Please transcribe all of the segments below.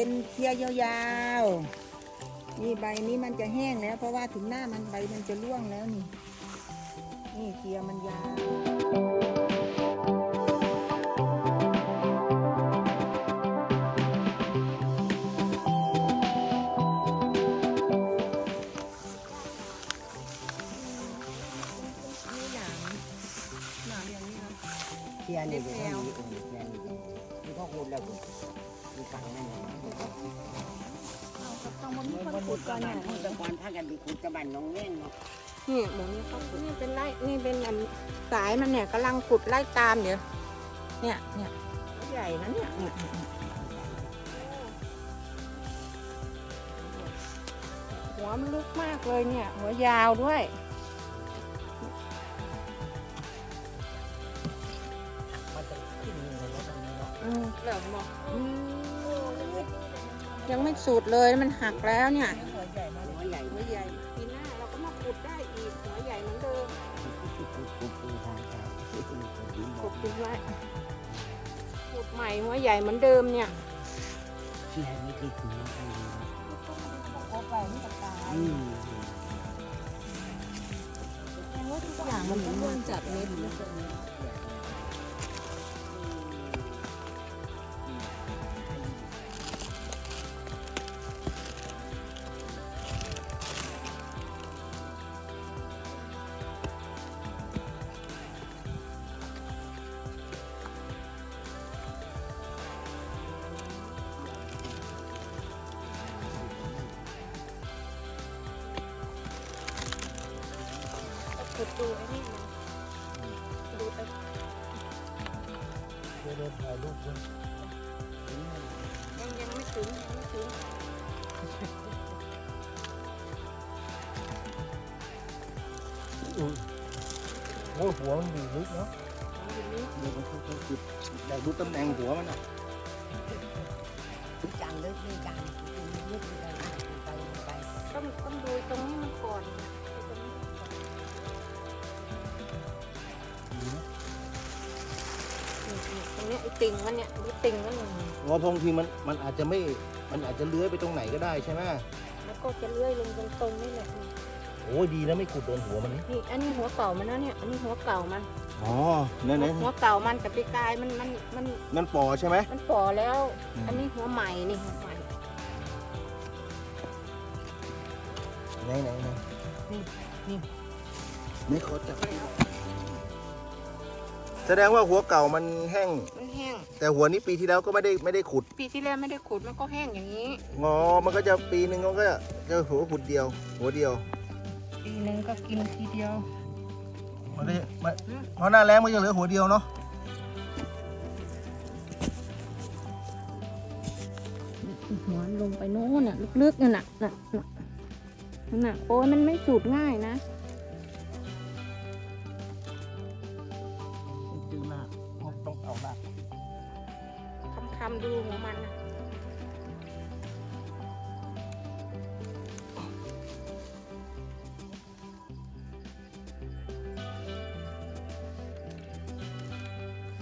เป็นเคลียร์ยาวๆ นี่ใบนี้มันจะแห้งแล้ว เพราะว่าถึงหน้ามันใบมันจะร่วงแล้วนี่ นี่เคลียร์มันยาวนี่หนามหนามอย่างนี้นะเทียนนี่อยู่ที่นี่เออเทียนนี่อยู่ที่เขาขุดแล้วคุณ มีกังนั่นเองเอาก็ต้องมามีคนขุดก่อนเนี่ยขุดตะกอนพากันไปขุดตะบันน้องเว้งเนาะนี่หมูนี่เขาขุดนี่เป็นไร่นี่เป็นอันสายมันเนี่ยกำลังขุดไล่ตามเดี๋ยวเนี่ยเนี่ยใหญ่นะเนี่ยเนี่ยหัวมันลึกมากเลยเนี่ย หัวยาวด้วยมันจะขึ้นเลยแล้วตรงนี้เนาะอืมเหลือบอก ยังไม่สุดเลยมันหักแล้วเนี่ยหัวใหญ่มากหัวใหญ่หัวใหญ่ปีหน้าเราก็มาขุดได้อีกหัวใหญ่เหมือนเดิมขุดขุดขุดทางครับขุดขุดขุดขุดทิ้งไว้ขุดใหม่หัวใหญ่เหมือนเดิมเนี่ยที่ไหนไม่ติดหัวใครเลยโอ้ไปนี่ตะกายอืมทุกอย่างมันต้องเริ่มจากเม็ดนะ ดดูไอ้นี่มันดูไปเดี๋ยวเดินถ่ายรูปด้วยยังยังไม่ถึงยังไม่ถึงโอ้หัวมันอยู่ลึกเนาะอยู่นี่เดี๋ยวมันค่อยๆขุดอยากดูตำแหน่งหัวมันอะจังเลยนี่จังลึกเลยนะไปไปต้องต้องดูตรงนี้มันก่อน ตรงนี้ไอ้ติ่งมันเนี่ยดูติ่งมันเนี่ยอ๋อบางทีมันมันอาจจะไม่มันอาจจะเลื้อยไปตรงไหนก็ได้ใช่ไหมแล้วก็จะเลื่อยลงตรงๆนี่แหละโอ้ยดีนะไม่ขุดโดนหัวมันนี่นี่อันนี้หัวเก่ามันนะเนี่ยอันนี้หัวเก่ามัน อ๋อนั่นหัวเก่ามันกับปีกายมันมันมันนั่นปอใช่ไหมมันป่อแล้วอืมอันนี้หัวใหม่นี่หัวใหม่ไหนไหนไหนนี่นี่ไม่ขอจับ แสดงว่าหัวเก่ามันแห้ง มันแห้ง แต่หัวนี้ปีที่แล้วก็ไม่ได้ไม่ได้ขุดปีที่แล้วไม่ได้ขุดมันก็แห้งอย่างนี้ งอมันก็จะปีหนึ่งมันก็จะจะหัวขุดเดียว หัวเดียว ปีหนึ่งก็กินทีเดียว มันก็จะมันเพราะหน้าแรงมันจะเหลือหัวเดียวเนาะหัวลงไปโน่นน่ะลึกๆนั่นน่ะน่ะน่ะนั่นน่ะโอ้ยมันไม่สูดง่ายนะ คำคำๆดูหัวมันนะ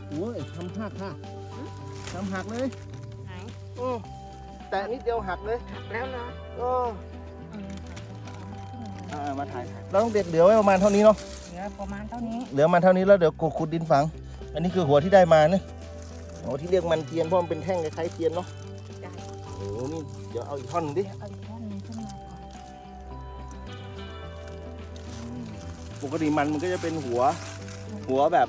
โอ้ยทำหักค่ะทำหักเลยไหนโอ้แต่นิดเดียวหักเลย หักแล้วเนาะโอ้อ่ามาถ่ายเราต้องเด็ดเหลือไว้ประมาณเท่านี้เนาะเหลือประมาณเท่านี้ เหลือมันเท่านี้แล้วเดี๋ยวกขุดดินฝัง อันนี้คือหัวที่ได้มานะ หัวที่เรียกมันเทียนเพราะมันเป็นแท่งคล้ายๆเทียนเนาะโอ้โหนี่เดี๋ยวเอาอีกท่อนหนึ่งดิ เอาอีกท่อนหนึงขึ้นมาก่อนปกติมันมันก็จะเป็นหัว หัวแบบ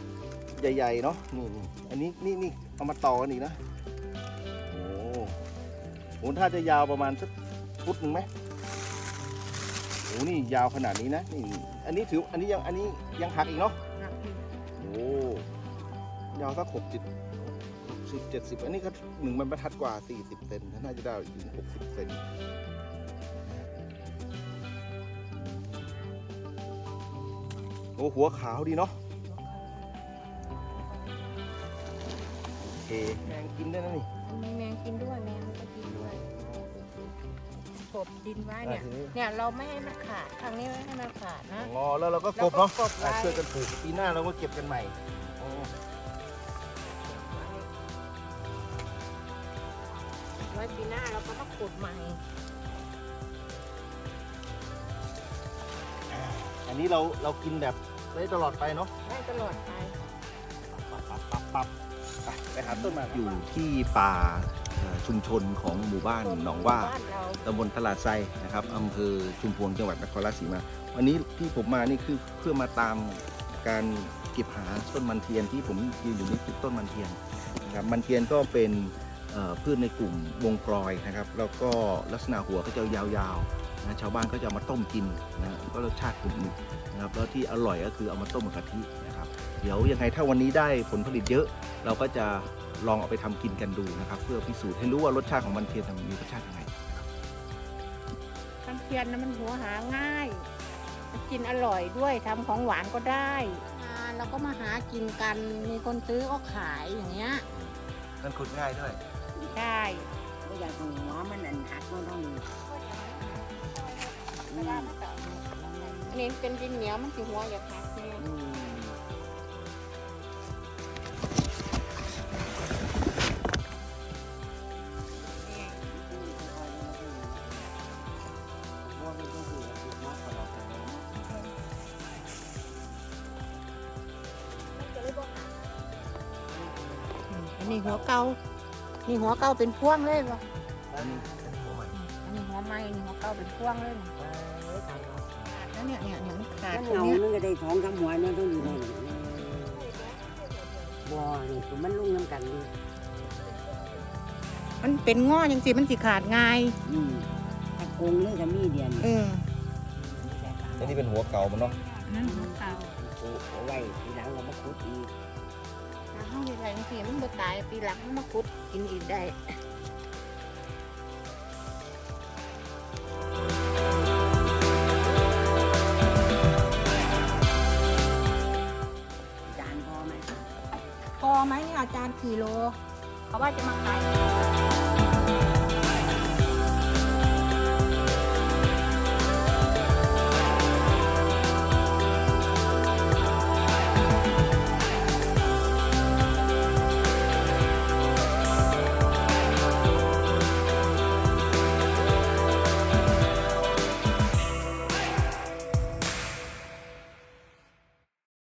ใหญ่ๆเนาะนี่นี่อันนี้นี่นี่เอามาต่อกันอีกนะโอ้โหโหถ้าจะยาวประมาณสักฟุตหนึ่งไหมโอ้นี่ยาวขนาดนี้นะนี่อันนี้ถืออันนี้ยังอันนี้ยังหักอีกเนาะหักอีกโอ้ยาวสักหกจิต สิบเจ็ดสิบอันนี้ก็หนึ่งมันบรรทัดกว่าสี่สิบเซนน่าจะได้ถึงหกสิบเซนโอ้หัวขาวดีเนาะโอเคแมงกินได้นะนี่มันมีแมงกินด้วยแมงมันก็กินด้วยกบดินไว้เนี่ยอะทีนี้เนี่ยเราไม่ให้มันขาดทางนี้ไม่ให้มันขาดนะ งอแล้วเราก็กบเนาะแล้วก็กบไว้อะช่วยกันปลูกปีหน้าเราก็เก็บกันใหม่ ไว้ปีหน้าเราก็มาขุดใหม่ อันนี้เราเรากินแบบได้ตลอดไปเนาะได้ตลอดไปปับปับปับปับไปไปหาต้นมาอยู่ที่ป่าเอ่อชุมชนของหมู่บ้านหนองว่าบ้านเราตำบลตลาดไซนะครับอำเภอชุมพวงจังหวัดนครราชสีมาวันนี้ที่ผมมานี่คือเพื่อมาตามการเก็บหาต้นมันเทียนที่ผมยืนอยู่นี่คือต้นมันเทียนนะครับมันเทียนก็เป็นเอ่อ พืชในกลุ่มวงกลอยนะครับ แล้วก็ลักษณะหัวก็จะยาวๆนะชาวบ้านก็จะเอามาต้มกินนะก็รสชาติหนึบๆนะครับแล้วที่อร่อยก็คือเอามาต้มกับกะทินะครับ เดี๋ยวยังไงถ้าวันนี้ได้ผลผลิตเยอะ เราก็จะลองเอาไปทำกินกันดูนะครับ เพื่อพิสูจน์ให้รู้ว่ารสชาติของมันเทียนมันมีรสชาติยังไงต้นเทียนนะมันหัวหาง่ายมันกินอร่อยด้วยทำของหวานก็ได้อ่าเราก็มาหากินกันมีคนซื้อก็ขายอย่างเงี้ยนั่นขุดง่ายด้วย ใช่ก็อยากหัวมันอันหักมันต้องมีอันนี้เป็นดินเหนียวมันสิหัวอย่าขาดเนี่ยอืมว่ามันต้องอยู่กับหัวตลอดเลยนะอันนี้หัวเก่า นี่หัวเก่าเป็นพวงเลยบ่อันนี้เป็นหัวใหม่อันนี้หัวใหม่อันนี้หัวเก่าเป็นพวงเลยนี่เออตายแล้วขาดแล้วเนี่ยเนี่ยเนี่ยมันขาดมันตรเหงงาเนี้ยนึงก็ได้ท้องคำหัวนั่นต้องอยู่ในนี่บ่นี่คือมันลุ่งน้ำกันอยู่มันเป็นง้อยังสิมันสิขาดง่ายอืมถ้าโกงเลยก็มีเดียนเอออันนี้เป็นหัวเก่ามันเนาะนั่นหัวเก่า โอ้เอาไว้ทีหลังเรามาขุดอีก ถ้าเฮาเฮ็ดไรจังซี่มันบ่ตายปีหลังมันมาขุดกินอีกได้จานพอไหมพอไหมเนี่ยอาจารย์กี่โลเขาว่าจะมาขาย